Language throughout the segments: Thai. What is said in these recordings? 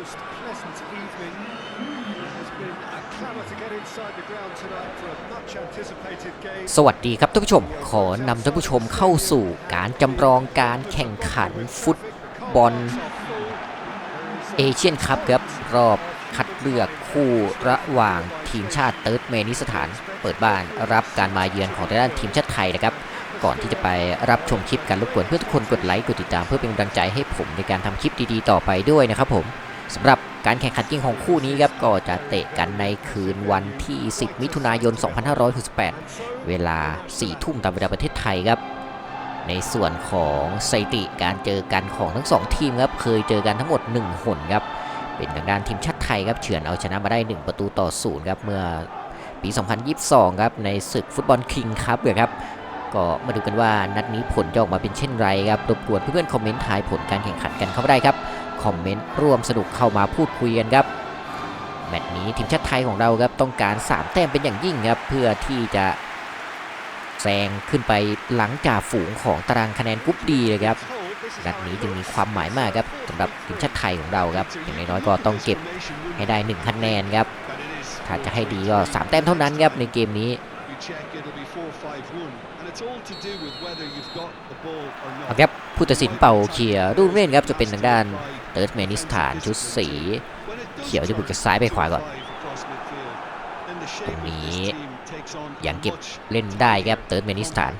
most pleasant evening. There's been a clamour to get inside the ground tonight for a much anticipated game. สวัสดีครับท่านผู้ชม ขอนำท่านผู้ชมเข้าสู่การจำลองการแข่งขันฟุตบอลเอเชียนคัพครับ รอบคัดเลือกคู่ระหว่างทีมชาติเติร์ดเมนิสถาน เปิดบ้านรับการมาเยือนของทางด้านทีมชาติไทยนะครับก่อนที่จะไปรับชมคลิปกันรบกวนเพื่อนทุกคนกดไลค์กดติดตามเพื่อเป็นกำลังใจให้ผมในการทำคลิปดีๆต่อไปด้วยนะครับผม สำหรับการแข่งขันจริงของคู่นี้ครับก็จะเตะกันในคืนวันที่ 10 มิถุนายน 2568 เวลา 4 ทุ่มตามเวลาประเทศไทยครับ ในส่วนของสถิติการเจอกันของทั้งสองทีมครับเคยเจอกันทั้งหมด 1 หนครับ เป็นทางด้านทีมชาติไทยครับเฉือนเอาชนะมาได้ 1 ประตูต่อศูนย์ครับเมื่อปี 2022 ครับในศึกฟุตบอลคิงคัพครับก็มาดูกันว่านัดนี้ผลจะออกมาเป็นเช่นไรครับรบกวนเพื่อนๆคอมเมนต์ทายผลการแข่งขันกันเข้ามาได้ครับ คอมเมนต์ร่วมสนุกเข้ามาพูดคุยกันครับแมตช์นี้ทีมชาติไทยของเราครับต้องการ 3 แต้มเป็นอย่างยิ่งครับเพื่อที่จะแซงขึ้นไปหลังจากฝูงของตารางคะแนนกรุ๊ปดีเลยครับนัดนี้จึงมีความหมายมากครับสำหรับทีมชาติไทยของเราครับอย่างน้อยๆก็ต้องเก็บให้ได้1คะแนนครับถ้าจะให้ดีก็3แต้มเท่านั้นครับในเกมนี้ check it'll be 4-5-1 and it's all to do with whether you've got the ball or เอา not. ครับผู้ตัดสินเป่าเขียร์รูปเล่นครับจะเป็นทางด้านเติร์ดเมนิสถานชุดสีเขียวจะบุกจากซ้ายไปขวาก่อน ตรงนี้ยังเก็บเล่นได้ครับเติร์ดเมนิสถาน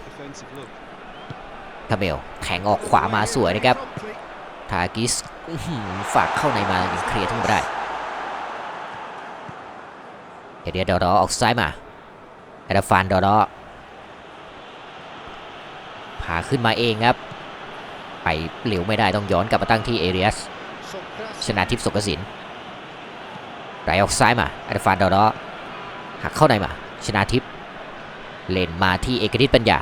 คาเมลแข่งออกขวามาสวยนะครับทากิสอื้อหือฝากเข้าในมายังเคลียร์ทั้งหมดได้เอเดียดอรอออกซ้ายมาเอดาฟานดอรอพาขึ้นมาเองครับ ไปเหลียวไม่ได้ต้องย้อนกลับมาตั้งที่เอเรียสชนะทิพย์สกสินไหลออกซ้ายมาอัลฟานดอรอหักเข้าในมาชนะทิพย์เล่นมาที่เอกนิตปัญญา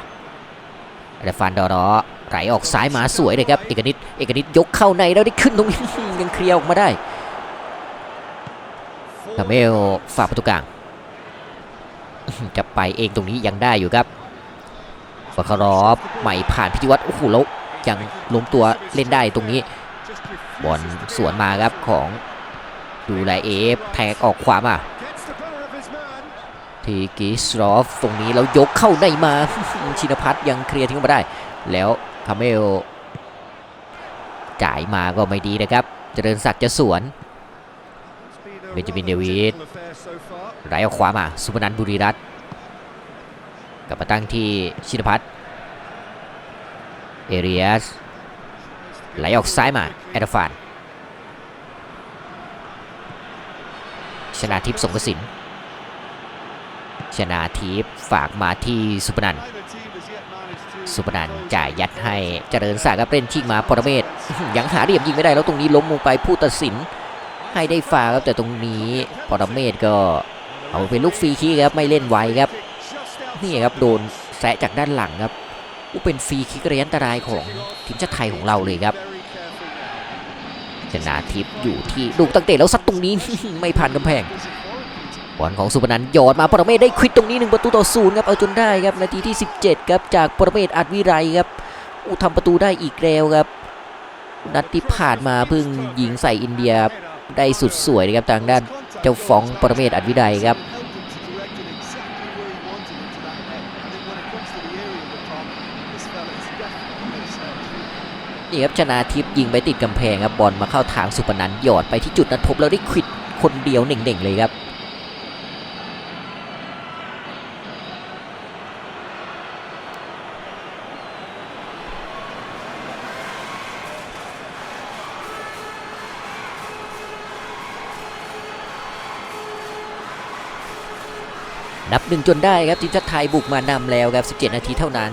อัลฟานดอรอไหลออกซ้ายมาสวยเลยครับเอกนิตเอกนิตยกเข้าในแล้วได้ขึ้นตรงนี้ยังเคลียร์ออกมาได้คาเมลฝากประตูกลาง จะไปเองตรงนี้ยังได้อยู่ครับฟาคารอฟใหม่ผ่านพิจิวัตรโอ้โหแล้วยังล้มตัวเล่นได้ตรงนี้บอลสวนมาครับของดูแลเอฟแทกออกขวามาทีกิสรอฟตรงนี้แล้วยกเข้าในมาชินพัฒน์ยังเคลียร์ทิ้งมาได้ แล้วคาเมลจ่ายมาก็ไม่ดีนะครับ เจริญศักดิ์จะสวนเบนจามินเดวิด ไหลออกขวามา สุพนันบุรีรัตน์กลับมาตั้งที่ชินพัฒน์เอเรียสไหลออกซ้ายมาแอดฟานชนาทิพย์สงกสินชนาทิพย์ฝากมาที่สุพนันสุพนันจ่ายยัดให้เจริญศักดิ์ครับเล่นชิงมาปรเมศยังหาเหลี่ยมยิงไม่ได้แล้วตรงนี้ล้มลงไปผู้ตัดสินให้ได้ฟาครับแต่ตรงนี้ปรเมศก็ เอาเป็นลูกฟรีคิกครับไม่เล่นไวครับนี่ครับโดนแซะจากด้านหลังครับอู้เป็นฟรีคิกระยะอันตรายของทีมชาติไทยของเราเลยครับชนะทิพย์อยู่ที่ลูกตั้งเตะแล้วซัดตรงนี้ไม่ผ่านกำแพงบอลของสุพนันยอดมาปรเมศได้ควิดตรงนี้หนึ่งประตูต่อศูนย์ครับเอาจนได้ครับนาทีที่ 17ครับจากปรเมศอัดวิไรครับอู้ทำประตูได้อีกแล้วครับนัดที่ผ่านมาเพิ่งยิงใส่อินเดียได้สุดสวยเลยครับทางด้าน เจ้าฟองปรเมศอัดวิไดครับนี่ครับชนาทิพย์ยิงไปติดกำแพงครับบอลมาเข้าทางสุปนันหยอดไปที่จุดนัดพบแล้วได้ควิดคนเดียวเน่งๆเลยครับ นับหนึ่งจนได้ครับทีมชาติไทยบุกมานำแล้วครับ 17 นาทีเท่านั้น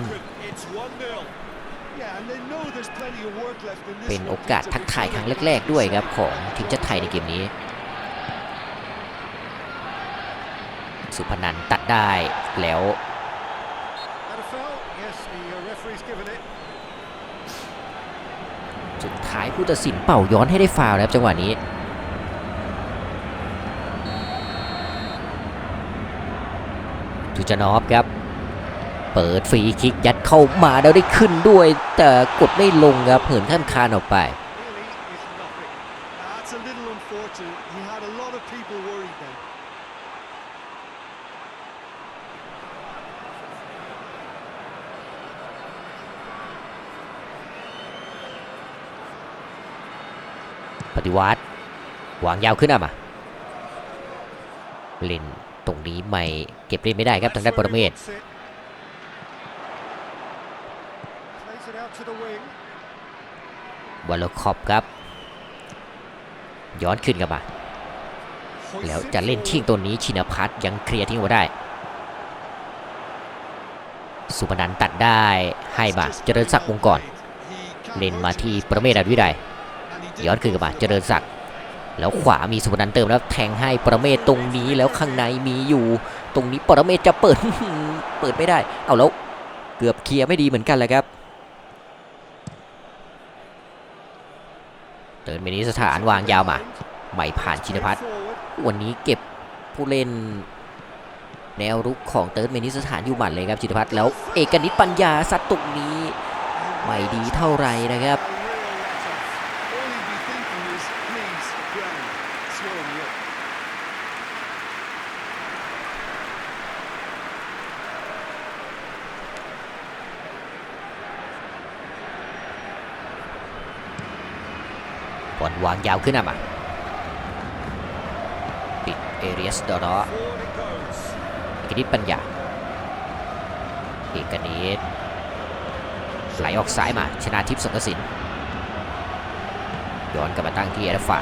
เป็นโอกาสทักทายครั้งแรก ๆ ด้วยครับของทีมชาติไทยในเกมนี้ สุพนันตัดได้แล้วสุดท้ายผู้ตัดสินเป่าย้อนให้ได้ฟาวล์นะครับจังหวะนี้ จูจานอฟครับ เปิดฟรีคิกยัดเข้ามาแล้วได้ขึ้นด้วย แต่กดไม่ลงครับเหินข้ามคานออกไป unfortunate. He had a lot of people worried then. ปฏิวัติวางยาวขึ้นอะมาเล่นตรงนี้ไม่ เก็บเล่นไม่ได้ครับทางด้านปรเมศ Plays it out to the wing. วอลคอปครับ ย้อนขึ้นกลับมา แล้วจะเล่น forward. ชิงตัวนี้ชินพัฒน์ยังเคลียร์ทิ้งไว้ได้ สุพนันตัดได้ให้มาเจริญศักดิ์วงกรเล่นมาที่ประเมศอภิวิไดย้อนคืนกลับมาเจริญศักดิ์ แล้วขวามีสุพนันเติมแล้วแทงให้ปรเมศตรงนี้แล้วข้างในมีอยู่ ตรงนี้ปรเมศจะเปิด เปิดไม่ได้ เอาแล้วเกือบเคลียร์ไม่ดีเหมือนกันเลยครับเติร์นเมนิสถานวางยาวมาไม่ผ่านชินพัฒน์วันนี้เก็บผู้เล่นแนวรุกของเติร์ดเมนิสถานอยู่หมัดเลยครับจิตพัฒน์แล้วเอกนิตปัญญาซัดตรงนี้ ไม่ดีเท่าไหรนะครับ A real let-off. All he'd be thinking is, please, ground, slow me up. บอ ลวางยาวขึ้นอะมาปิดเอเรียสดอร์ Forward it goes. เอกนิตปัญญาเอกนิตไหลออกซ้ายมา ชนะทิพย์สงกระสินย้อนกลับมาตั้งที่เอรฟา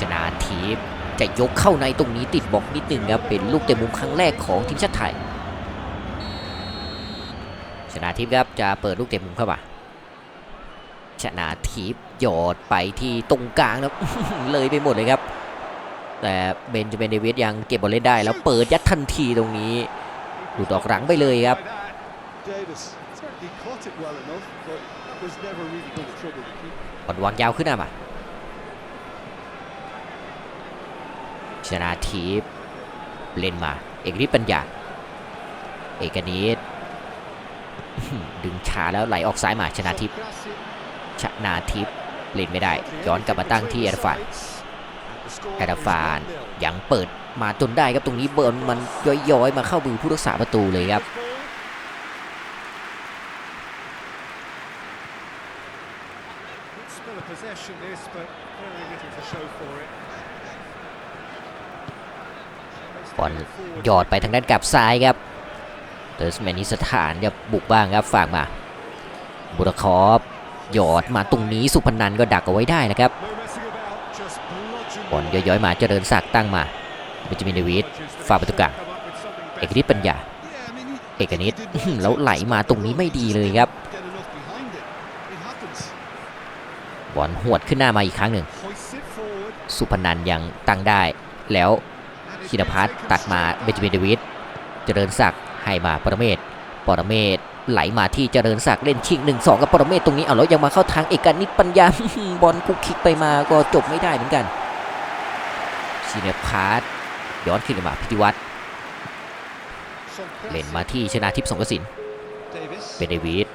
ชนะทิพย์จะยกเข้าในตรงนี้ติดบล็อกนิดนึงครับเป็นลูกเตะมุมครั้งแรกของทีมชาติไทย ชนะทิพย์ครับจะเปิดลูกเตะมุมเข้ามาชนะทิพย์ หยอดไปที่ตรงกลางแล้วเลยไปหมดเลยครับ แต่เบนจามินเดวิสยังเก็บบอลเล่นได้ แล้วเปิดยัดทันทีตรงนี้หลุดออกหลังไปเลยครับ By that. Davis certainly caught it well enough, but that was never really going to trouble the keeper. บอลวางยาวขึ้นหน้ามาชนะทิพย์เล่นมา เอกนิตปัญญา เอกนิตดึงช้าแล้วไหลออกซ้ายมาชนะทิพย์ชนะทิพย์ เล่นไม่ได้ ย้อนกลับมาตั้งที่แอดฟานแอดฟานยังเปิดมาจนได้ครับตรงนี้เบิร์นมันย้อยๆ มาเข้ามือผู้รักษาประตูเลยครับบอลหยอดไปทางด้านกลับซ้ายครับเตอร์สแมนนิสถานจะบุกบ้างครับฝากมาบุรคอฟ หยอดมาตรงนี้สุพนันก็ดักเอาไว้ได้นะครับบอลย้อยๆมาเจริญศักดิ์ตั้งมาเบนจามินเดวิสฝากประตูกลางเอกนิตปัญญา เอกนิตแล้วไหลมาตรงนี้ไม่ดีเลยครับบอลหวดขึ้นหน้ามาอีกครั้งหนึ่ง สุพนันยังตั้งได้แล้วชิน been พัฒน์ตัดมาเบนจามินเดวิสเจริญศักดิ์ให้มาปรเมศปรเมศ ไหลมาที่เจริญศักดิ์เล่นชิง1 2 กับปรเมศตรงนี้เอาแล้วยังมาเข้าทางเอกนิตปัญญาบอลคุกคิกไปมาก็จบไม่ได้เหมือนกันชินพัฒน์ย้อนขึ้นมาพิธิวัตรเล่นมาที่ชนะทิพย์สงกสิน Davis. เบนเดวิส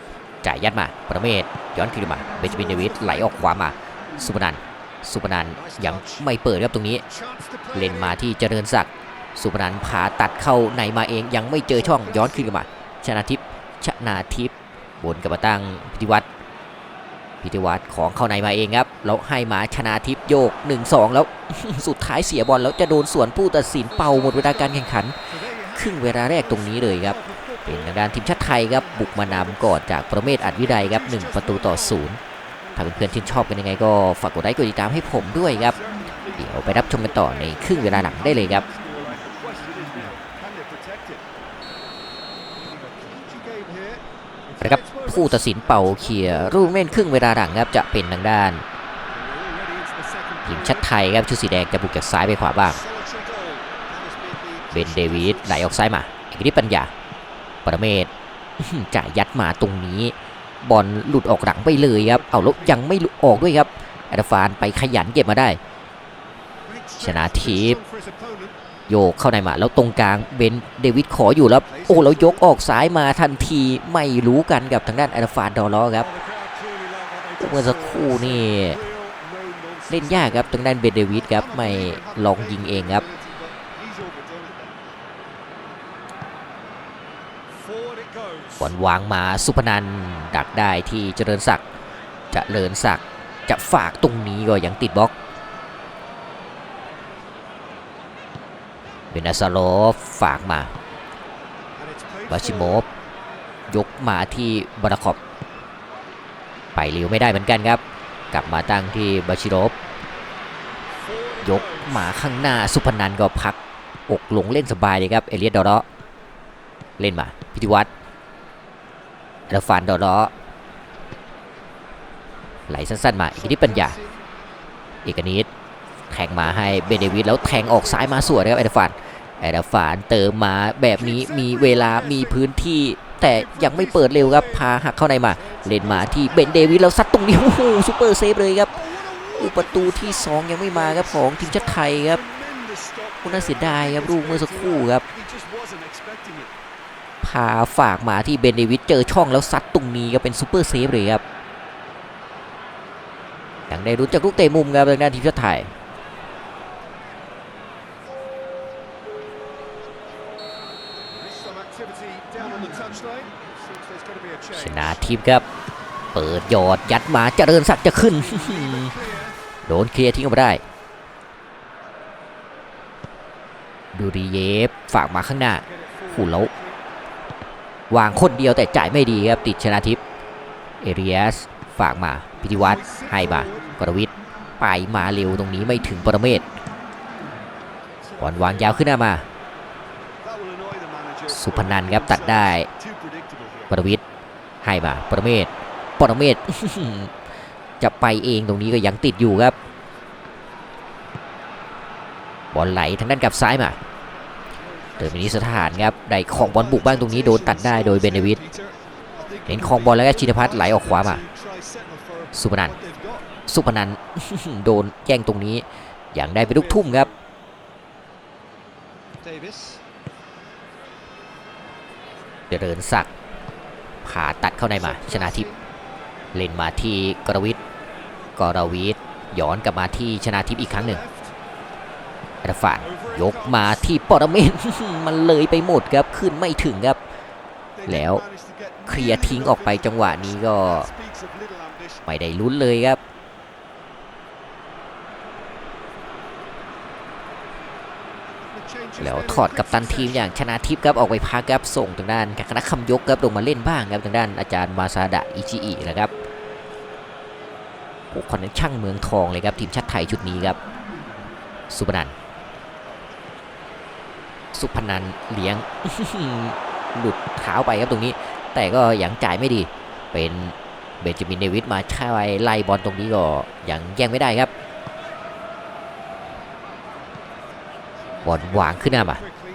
จ่ายยัดมาปรเมศย้อนขึ้นมาเบนจามินเดวิสไหลออกขวามาสุพนันสุพนันยังไม่เปิดครับตรงนี้ เล่นมาที่เจริญศักดิ์สุพนันท์พาตัดเข้าในมาเองยังไม่เจอช่องย้อนขึ้นมา ชนะทิพ ชนะทิพย์บนกับมาตั้งพิธิวัตรพิธิวัตรของเข้าในมาเองครับแล้วให้มาชนะทิพย์โยก 1-2 แล้วสุดท้ายเสียบอลแล้วจะโดนสวนผู้ตัดสินเป่าหมดเวลาการแข่งขัน ครึ่งเวลาแรกตรงนี้เลยครับ เป็นทางด้านทีมชาติไทยครับบุกมานำก่อนจากประเมศอัดวิไดครับ 1 ประตูต่อศูนย์ถ้าเพื่อนๆชื่ชอบกันยังไงก็ฝากกดไลค์กดติดตามให้ผมด้วยครับ เดี๋ยวไปรับชมกันต่อในครึ่งเวลาหลังได้เลยครับ The question is now, can they protect it? Leading a cagey game here. It's นะครับ had its moments. ผู้ตัดสินเป่าเคลียรูเม่นครึ่งเวลาหลังครับจะเป็นทางด้านทีมชาติไทยครับชุดสีแดงจะบุกจากซ้ายไปขวาบ้างเบนเดวิสไหลออกซ้ายมาเอกนิตปัญญาปรเมศจ่ายยัดมาตรงนี้ บอลหลุดออกหลังไปเลยครับเอาล้วยังไม่หลุดออกด้วยครับอัตฟานไปขยันเก็บมาได้ ชนะทิพย์ โยกเข้าในมาแล้วตรงกลางเบนเดวิดขออยู่แล้วโอ้แล้วยกออกซ้ายมาทันทีไม่รู้กันกับทางด้านอัตฟานดอลล้อครับเมื่อสักครู่นี่เล่นยากครับทางด้านเบนเดวิดครับไม่ลองยิงเองครับบอลวางมาสุพนันดักได้ที่เจริญศักดิ์เจริญศักดิ์จะฝากตรงนี้ก็ยังติดบล็อก เบนาซาโลฟฝากมาบาชิโมฟยกมาที่บาราคอบไปเร็วไม่ได้เหมือนกันครับ กลับมาตั้งที่บาชิโรฟยกมาข้างหน้าสุพนันก็พักอกหลงเล่นสบายเลยครับ เอเลียสดอร์เล่นมาพิธิวัตรเดฟานดอร์ไหลสั้นๆมาอีกนิดปัญญา เอกนิด แทงมาให้เบนเดวิดแล้วแทงออกซ้ายมาสวยนะครับเอเดฟานเอเดฟานเติมมาแบบนี้มีเวลามีพื้นที่ แต่ยังไม่เปิดเร็วครับพาหักเข้าในมา เล่นมาที่เบนเดวิดแล้วซัดตรงนี้โอ้โหซูเปอร์เซฟเลยครับอุประตูที่ 2 ยังไม่มาครับของทีมชาติไทยครับคุณน่าเสียดายครับลูกเมื่อสักครู่ครับพาฝากมาที่เบนเดวิดเจอช่องแล้วซัดตรงนี้ก็เป็นซูเปอร์เซฟเลยครับยังได้รู้จากลูกเตะมุมครับทางด้านทีมชาติไทย ชนะทิพย์ครับ เปิดยอดยัดมาเจริญศักดิ์จะขึ้น โดนเคลียร์ทิ้งออกมาได้ ดูรีเยฟฝากมาข้างหน้า Get it หู forward แล้ววางคนเดียวแต่จ่ายไม่ดีครับ ติดชนะทิพย์เอเรียสฝากมาพิธิวัตรให้มากรวิทย์ไปมาเร็วตรงนี้ไม่ถึงปรเมศบอลวางยาวขึ้นหน้ามา สุพนันครับตัดได้ปรวิทย์ ให้มาปรเมศปรเมศจะไปเองตรงนี้ก็ยังติดอยู่ครับบอลไหลทางด้านกับซ้ายมาเติมมินิสถานครับได้ของบอลบุกบ้างตรงนี้โดนตัดได้โดยเบนเดวิดเห็นของบอลแล้วก็ชินพัฒน์ไหลออกขวามาสุพนันสุพนันโดนแย่งตรงนี้อย่างได้ไปลูกทุ่มครับเจริญศัก ดิ์ผ่าตัดเข้าในมา ชนะทิพย์เล่นมาที่กรวิทย์กรวิทย์ย้อนกลับมาที่ชนะทิพย์อีกครั้งหนึ่งอัลฟานยกมาที่ปรเมนมันเลยไปหมดครับขึ้นไม่ถึงครับ แล้วเคลียร์ทิ้งออกไปจังหวะนี้ก็ ไม่ได้ลุ้นเลยครับ The changes แล้วถอดกับตันทีมอย่างชนะทิพย์ครับออกไปพักครับส่งทางด้านคณะคำยกครับลงมาเล่นบ้างครับทางด้านอาจารย์มาซาดะอิชิอินะครับโอ้คนนั้นช่างเมืองทองเลยครับทีมชาติไทยชุดนี้ครับ สุพนันสุพนันเลี้ยงหลุดเท้าไปครับตรงนี้ แต่ก็ยังจ่ายไม่ดี เป็นเบนจามินเดวิดมาช่วยไล่บอลตรงนี้ก็ยังแย่งไม่ได้ครับ บอลวางขึ้นหน้ามา quickly.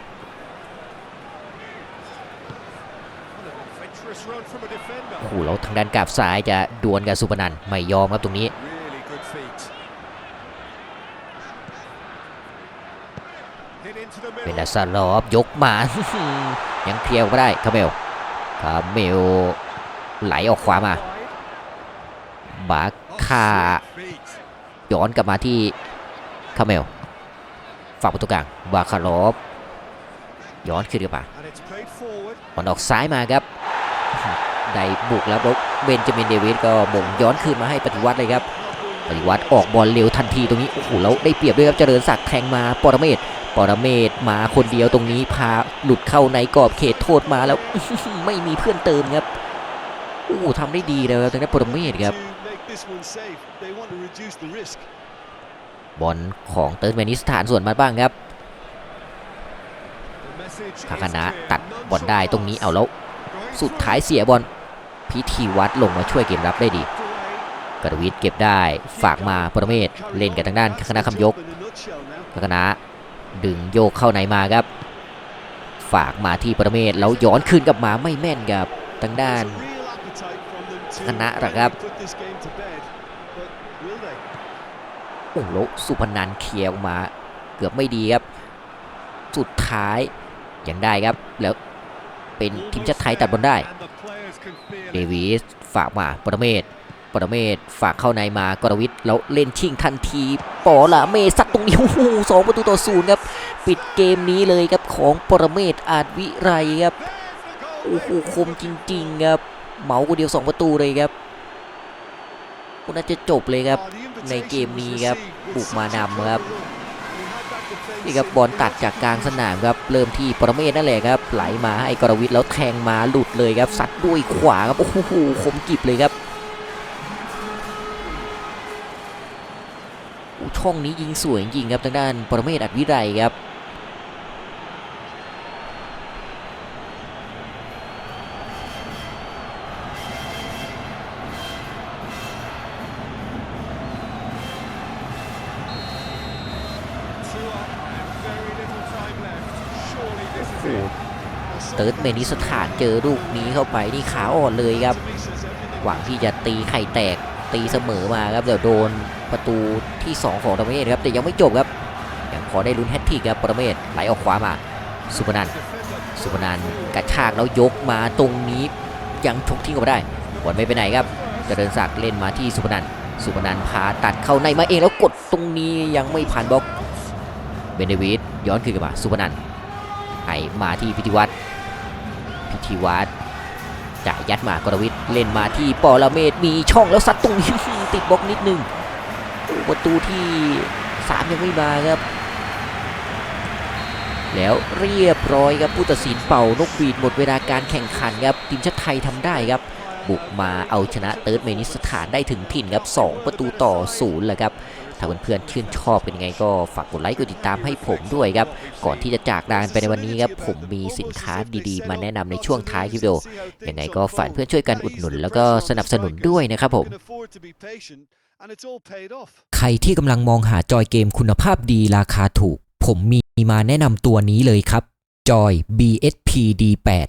What an adventurous run from a defender. โอ้โหแล้วทางด้านกราบซ้ายจะดวลกับสุพนันท์ไม่ยอมครับตรงนี้ Really good feet. Hit into the เป็น middle. ดัสซาลอฟยกมายังเคลียร์ออกมาได้คาเมลคาเมลไหลออกขวามา Wide. บา Oh, คา slick feet. ย้อนกลับมาที่คาเมล ฝั่งประตูกลางบาคารอฟย้อนขึ้นกลับมาบอลออกซ้ายมาครับได้บุกแล้วแล้วเบนจามินเดวิดก็บ่งย้อนคืนมาให้ปฏิวัติเลยครับ ปฏิวัติออกบอลเร็วทันทีตรงนี้โอ้โหแล้วได้เปรียบด้วยครับเจริญศักดิ์แทงมาปรเมศปรเมศมาคนเดียวตรงนี้พาหลุดเข้าในกรอบเขตโทษมาแล้วไม่มีเพื่อนเติมครับโอ้โหทำได้ดีเลยครับทางด้านปรเมศครับ บอลของเติร์นแมนิสถานส่วนมาบ้างครับคาคานะตัดบอลได้ตรงนี้เอาแล้วสุดท้ายเสียบอลพิธีวัดลงมาช่วยเกมรับได้ดีกรวิทเก็บได้ฝากมาปรเมศเล่นกับทางด้านคณะคำยกคณะดึงโยกเข้าในมาครับ ฝากมาที่ปรเมศแล้วย้อนคืนกลับมาไม่แม่นครับทางด้านคณะหรอครับ โอ้โหสุพนันเคลียร์ออกมา เกือบไม่ดีครับ สุดท้ายยังได้ครับ แล้วเป็นทีมชาติไทยตัดบอลได้ เดวิสฝากมาปรเมศปรเมศฝากเข้าในมากรวิทย์แล้วเล่นชิงทันทีปอละเมสัตตรงนี้โอ้โหสองประตูต่อศูนย์ครับ ปิดเกมนี้เลยครับของปรเมศอาจวิไรครับโอ้โหคมจริง ๆ ครับ เหมาคนเดียว 2 ประตูเลยครับก็น่าจะจบเลยครับ ในเกมนี้ครับบุกมานำครับนี่ครับบอลตัดจากกลางสนามครับเริ่มที่ปรเมศนั่นแหละครับไหลมาให้กรวิทย์แล้วแทงมาหลุดเลยครับซัดด้วยขวาครับโอ้โหคมกริบเลยครับช่องนี้ยิงสวยจริงครับทางด้านปรเมศอัดวิไรครับ เติร์ดเมนิสถานเจอลูกนี้เข้าไปนี่ขาอ่อนเลยครับ หวังที่จะตีไข่แตกตีเสมอมาครับเดี๋ยวโดนประตูที่ 2 ของประเมศครับแต่ยังไม่จบครับยังพอได้ลุ้นแฮตทริกครับประเมศไหลออกขวามาสุพนันสุพนันกระชากแล้วยกมาตรงนี้ยังชกทิ้งออกมาได้บอลไม่ไปไหนครับเจริญศักดิ์เล่นมาที่สุพนันสุพนันพาตัดเข้าในมาเองแล้วกดตรงนี้ยังไม่ผ่านบล็อกเบนเดวิดย้อนคืนกลับมาสุพนันท์ให้มาที่พิธีวัตร พิธีวัตจ่ายยัดมากรวิทย์เล่นมาที่ปอลเมศมีช่องแล้วซัดตรงนี้ติดบล็อกนิดนึงประตูที่ 3 ยังไม่มาครับ แล้วเรียบร้อยครับผู้ตัดสินเป่านกหวีดหมดเวลาการแข่งขันครับทีมชาติไทยทำได้ครับ บุกมาเอาชนะเติร์ดเมนิสถานได้ถึงถิ่นครับ 2 ประตูต่อศูนย์แหละครับ ถ้าเพื่อนๆชื่นชอบเป็นยังไงก็ฝากกดไลค์กดติดตามให้ผมด้วยครับ ก่อนที่จะจากลากันไปในวันนี้ครับผมมีสินค้าดีๆ มาแนะนำในช่วงท้ายคลิปวิดีโอยังไงก็ฝากเพื่อนช่วยกันอุดหนุน แล้วก็สนับสนุนด้วยนะครับผม Can afford to be patient, and it's all paid off. ใครที่กำลังมองหาจอยเกมคุณภาพดีราคาถูก ผมมีมาแนะนำตัวนี้เลยครับจอย BSP D8